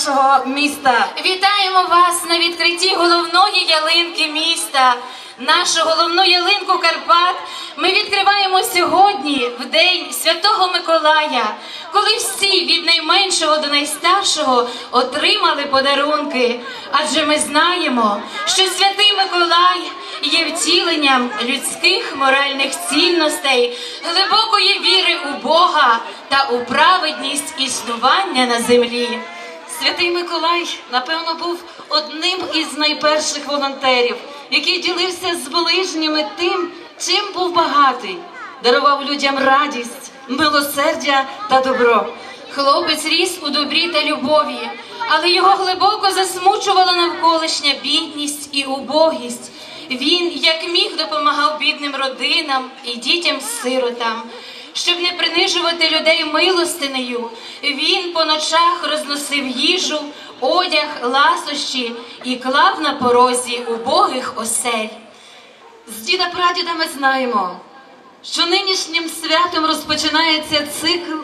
нашого міста. Вітаємо вас на відкритті головної ялинки міста. Нашу головну ялинку Карпат ми відкриваємо сьогодні, в день Святого Миколая, коли всі від найменшого до найстаршого отримали подарунки. Адже ми знаємо, що святий Миколай є втіленням людських моральних цінностей, глибокої віри у Бога та у праведність існування на землі. Святий Миколай, напевно, був одним із найперших волонтерів, який ділився з ближніми тим, чим був багатий, дарував людям радість, милосердя та добро. Хлопець ріс у добрі та любові, але його глибоко засмучувала навколишня бідність і убогість. Він, як міг, допомагав бідним родинам і дітям-сиротам. Щоб не принижувати людей милостинею, він по ночах розносив їжу, одяг, ласощі і клав на порозі убогих осель. З діда прадіда ми знаємо, що нинішнім святом розпочинається цикл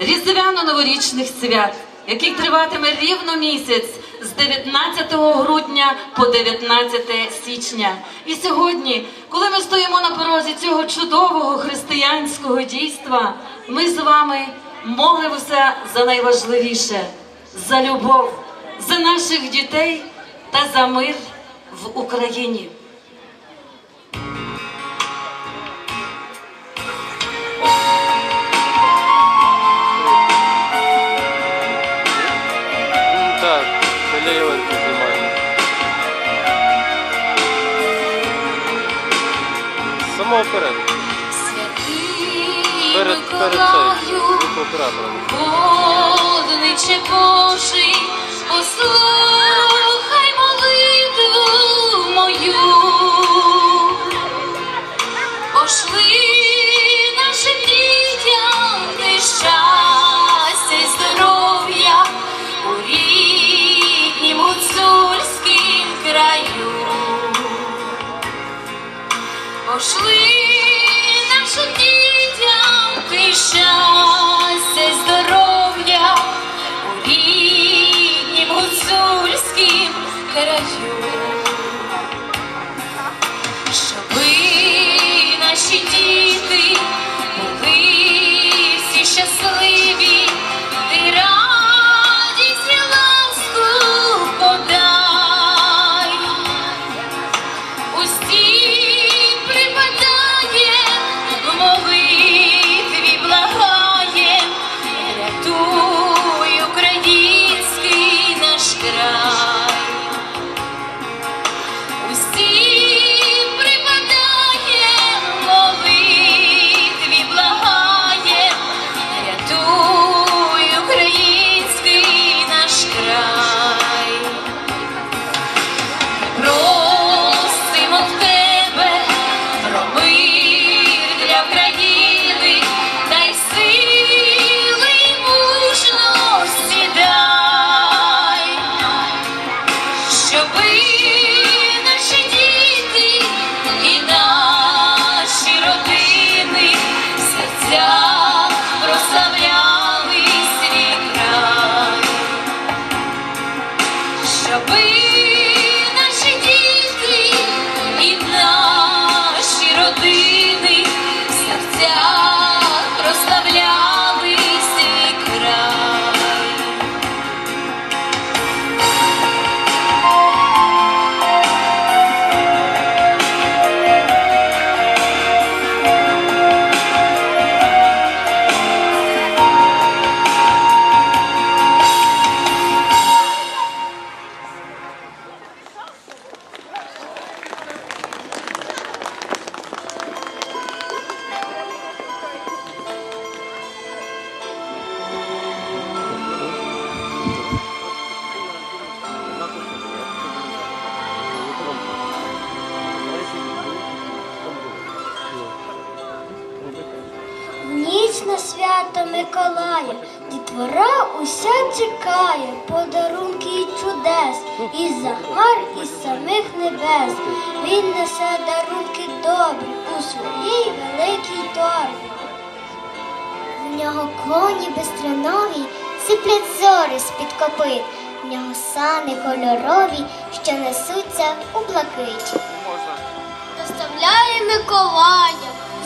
різдвяно-новорічних свят, який триватиме рівно місяць з 19 грудня по 19 січня. І сьогодні, коли ми стоїмо на порозі цього чудового християнського дійства, ми з вами молимося за найважливіше за любов, за наших дітей та за мир в Україні. Самого. Святий Перед, перед. Водниче Божий, послухай молитву мою. Миколая,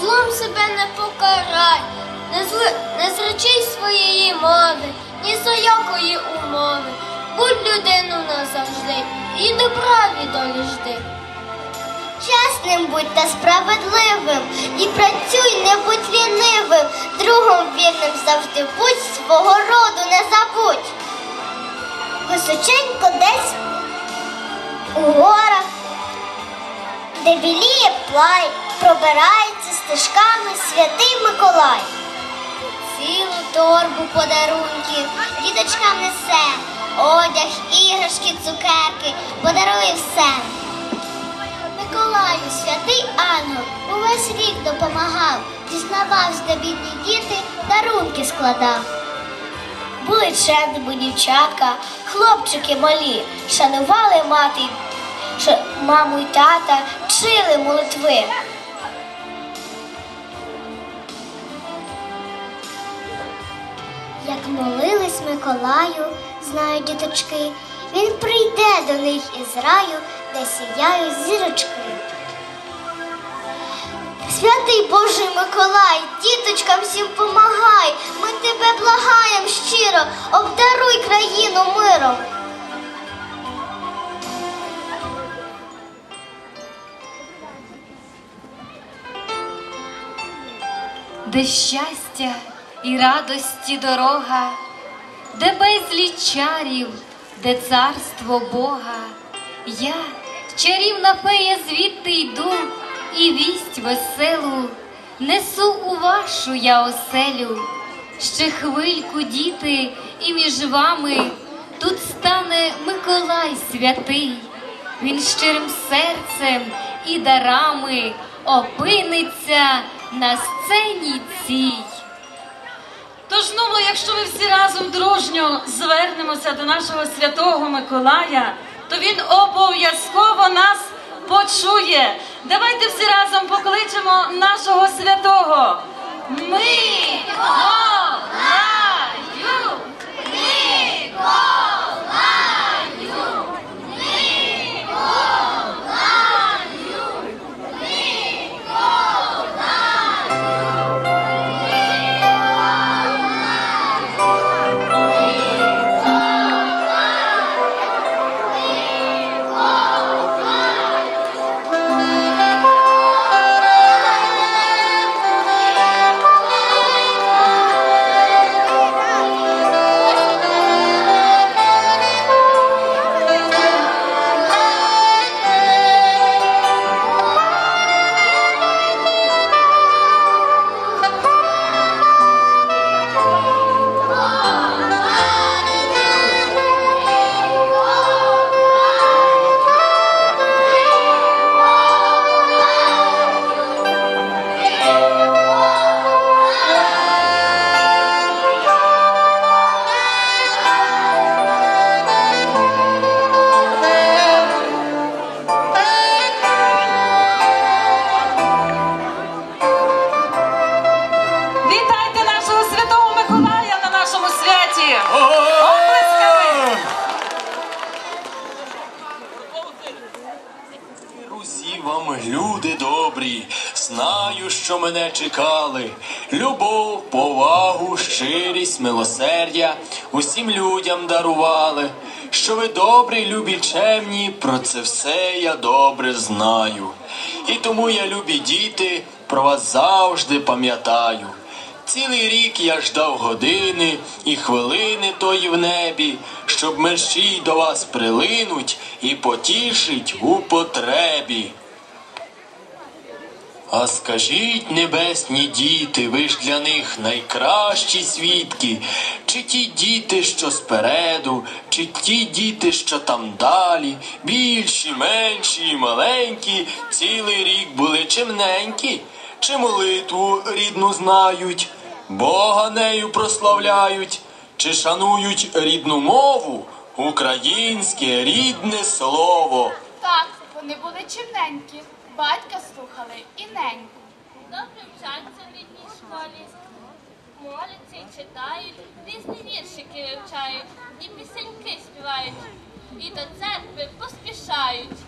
злом себе не покарай, не, зли, не зречи своєї мови, ні за якої умови. Будь людину назавжди і добра від долі жди. Чесним будь та справедливим, і працюй, не будь лінивим, другом вірним завжди будь, свого роду не забудь. Височенько десь у горах де біліє плай, пробирається стежками святий Миколай. Цілу торбу подарунків діточкам несе, одяг, іграшки, цукерки, подарує все. Миколаю, святий ангел, увесь рік допомагав, дізнавався, де бідні діти дарунки складав. Були черними дівчатка, хлопчики малі, шанували мати, ш- маму й тата, вчили молитви. Як молились Миколаю, знають діточки, він прийде до них із раю, де сіяють зірочки. Святий Божий Миколай, діточкам всім помагай, ми тебе благаєм щиро, обдаруй країну миром. Де щастя і радості дорога, де безліч чарів, де царство Бога. Я, чарівна фея, звідти йду, і вість веселу несу у вашу я оселю. Ще хвильку, діти, і між вами тут стане Миколай святий. Він щирим серцем і дарами опиниться на сцені цій. Тож ну, якщо ми всі разом дружньо звернемося до нашого святого Миколая, то він обов'язково нас почує. Давайте всі разом покличемо нашого святого. Миколаю! Вітайте добрі, знаю, що мене чекали. Любов, повагу, щирість, милосердя усім людям дарували. Що ви добрі, любі, чемні, про це все я добре знаю. І тому я, любі діти, про вас завжди пам'ятаю. Цілий рік я ждав години і хвилини тої в небі, щоб мерщій до вас прилинуть і потішить у потребі. А скажіть, небесні діти, ви ж для них найкращі свідки, чи ті діти, що спереду, чи ті діти, що там далі, більші, менші, маленькі, цілий рік були чимненькі, чи молитву рідну знають, Бога нею прославляють, чи шанують рідну мову, українське рідне слово. Так, вони були чимненькі, батька слухали і неньку. Добре вчаться в рідній школі. моляться і читають, різні віршики вивчають, і пісеньки співають, і до церкви поспішають.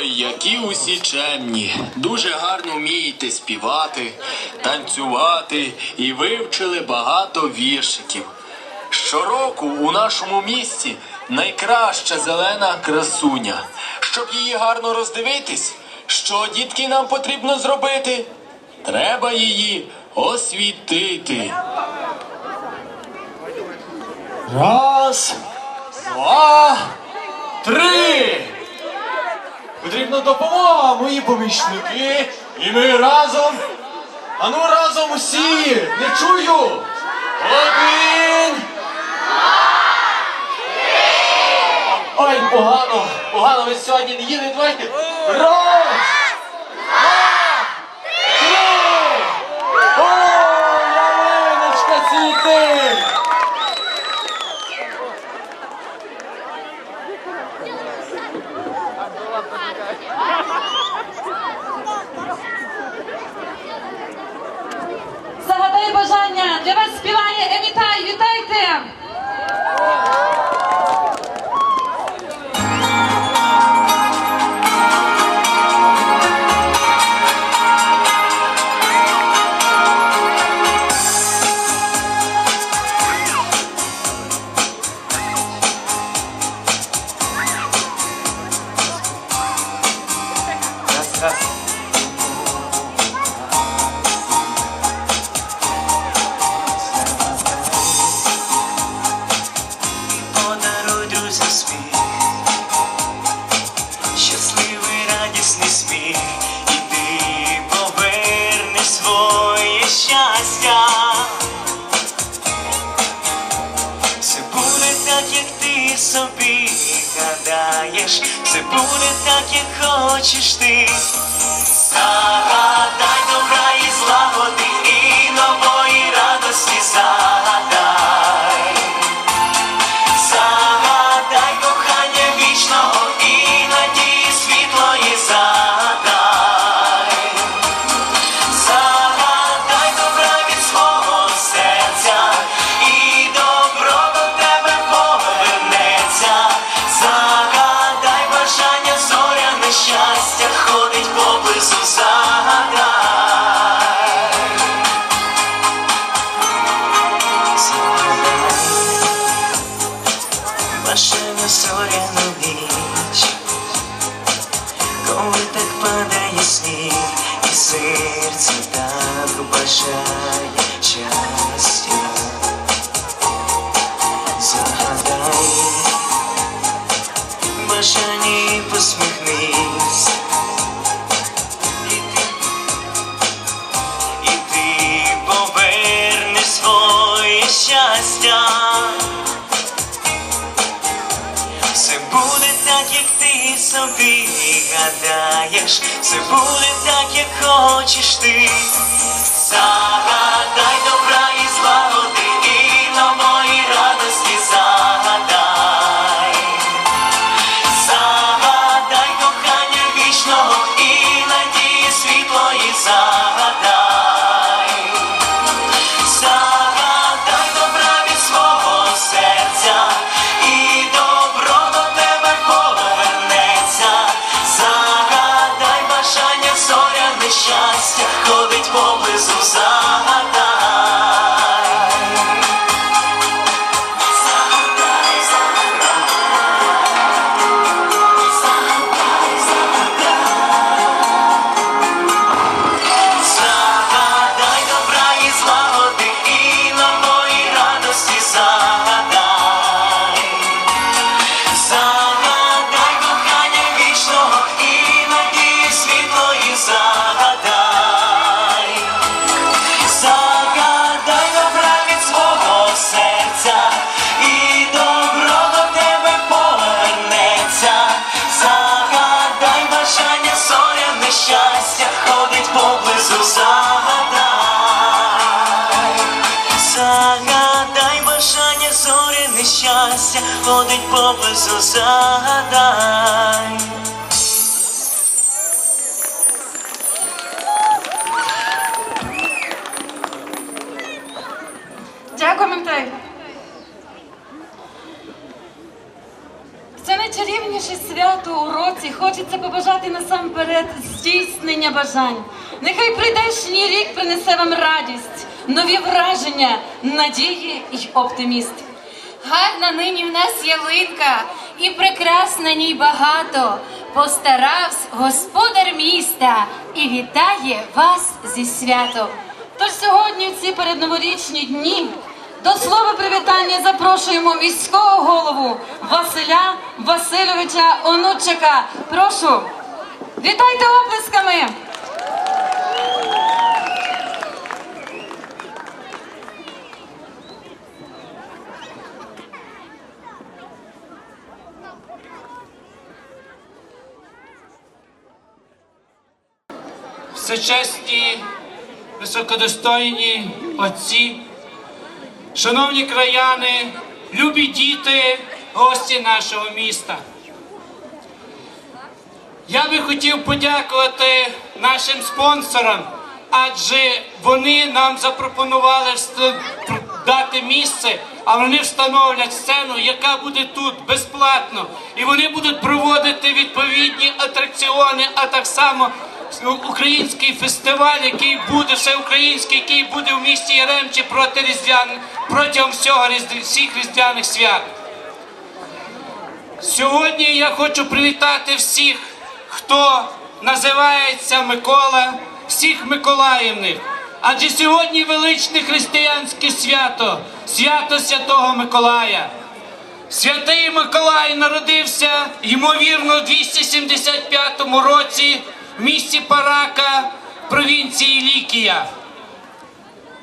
Ой, які усі чемні, дуже гарно вмієте співати, танцювати і вивчили багато віршиків. Щороку у нашому місті найкраща зелена красуня. Щоб її гарно роздивитись, що дітки нам потрібно зробити? Треба її освітити. Раз, два, три. Потрібна допомога, мої помічники. І ми разом. Ану разом усі. Не чую. Один. Ой, погано. Погано ви сьогодні не їли. Давайте. Раз. Два. Три. Ой, ялиночка цвіти. Щастя. Все буде так, як ти собі гадаєш, все буде так, як хочеш ти. Загадай добра і злагоди, собі гадаєш, все буде так, як хочеш ти. Загадай добра і злагоди, поблизу загадай. Щастя, ходить поблизу загадай. Дякую, Емітай. Це найчарівніше свято у році. Хочеться побажати насамперед здійснення бажань. Нехай прийдешній рік принесе вам радість, нові враження, надії й оптиміст. Гарна нині в нас ялинка, і прикрас на ній багато. Постаравсь господар міста і вітає вас зі святом. Тож сьогодні, в ці передноворічні дні, до слова привітання запрошуємо міського голову Василя Васильовича Онучика. Прошу, вітайте оплесками! Всечесні, високодостойні отці, шановні краяни, любі діти, гості нашого міста. Я би хотів подякувати нашим спонсорам, адже вони нам запропонували дати місце, а вони встановлять сцену, яка буде тут безплатно. І вони будуть проводити відповідні атракціони, а так само український фестиваль, який буде всеукраїнський, який буде в місті Яремчі проти різдвян протягом всього всіх різдвяних свят. Сьогодні я хочу привітати всіх, хто називається Микола, всіх Миколаївних. Адже сьогодні величне християнське свято, свято Святого Миколая. Святий Миколай народився, ймовірно, у 275 році місті Парака, провінції Лікія.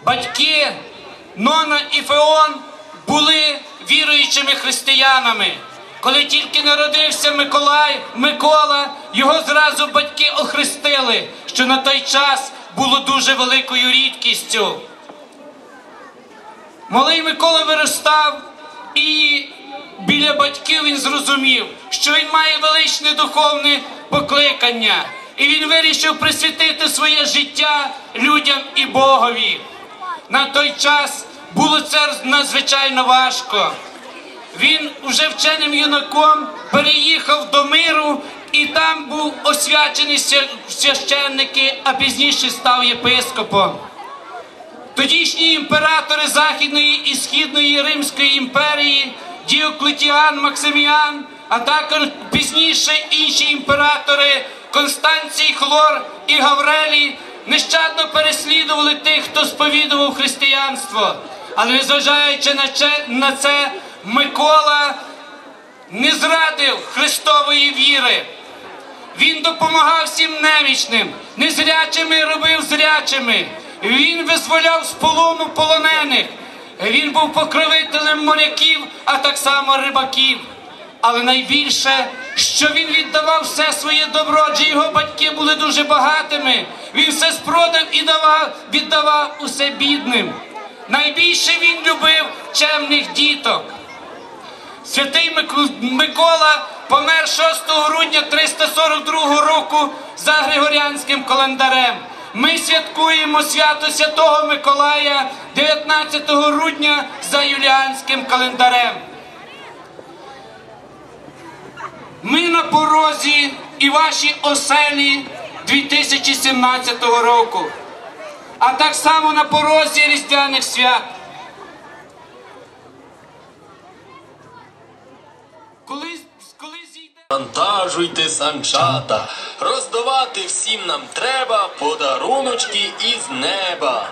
Батьки Нона і Феон були віруючими християнами. Коли тільки народився Миколай, Микола, його зразу батьки охрестили, що на той час було дуже великою рідкістю. Малий Микола виростав і біля батьків він зрозумів, що він має величне духовне покликання, і він вирішив присвятити своє життя людям і Богові. На той час було це надзвичайно важко. Він уже вченим юнаком переїхав до миру і там був освячений священники, а пізніше став єпископом. Тодішні імператори Західної і Східної Римської імперії Діоклетіан Максиміан, а також пізніше інші імператори Констанцій Хлор і Гаврелій нещадно переслідували тих, хто сповідував християнство. Але незважаючи на це, Микола не зрадив Христової віри. Він допомагав всім немічним, незрячими робив зрячими. Він визволяв з полону полонених. Він був покровителем моряків, а так само рибаків. Але найбільше, що він віддавав все своє добро, адже його батьки були дуже багатими. Він все спродав і давав, віддавав усе бідним. Найбільше він любив чемних діток. Святий Микола помер 6 грудня 342 року за Григоріанським календарем. Ми святкуємо свято Святого Миколая 19 грудня за Юліанським календарем. Ми на порозі і ваші оселі 2017 року, а так само на порозі Різдвяних свят. Вантажуйте санчата, роздавати всім нам треба подаруночки із неба.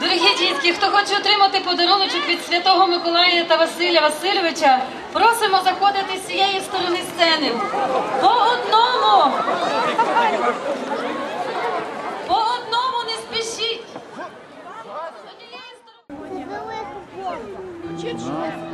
Дорогі дітки, хто хоче отримати подаруночок від Святого Миколая та Василя Васильовича, просимо заходити з цієї сторони сцени. По одному. По одному не спішіть. З однієї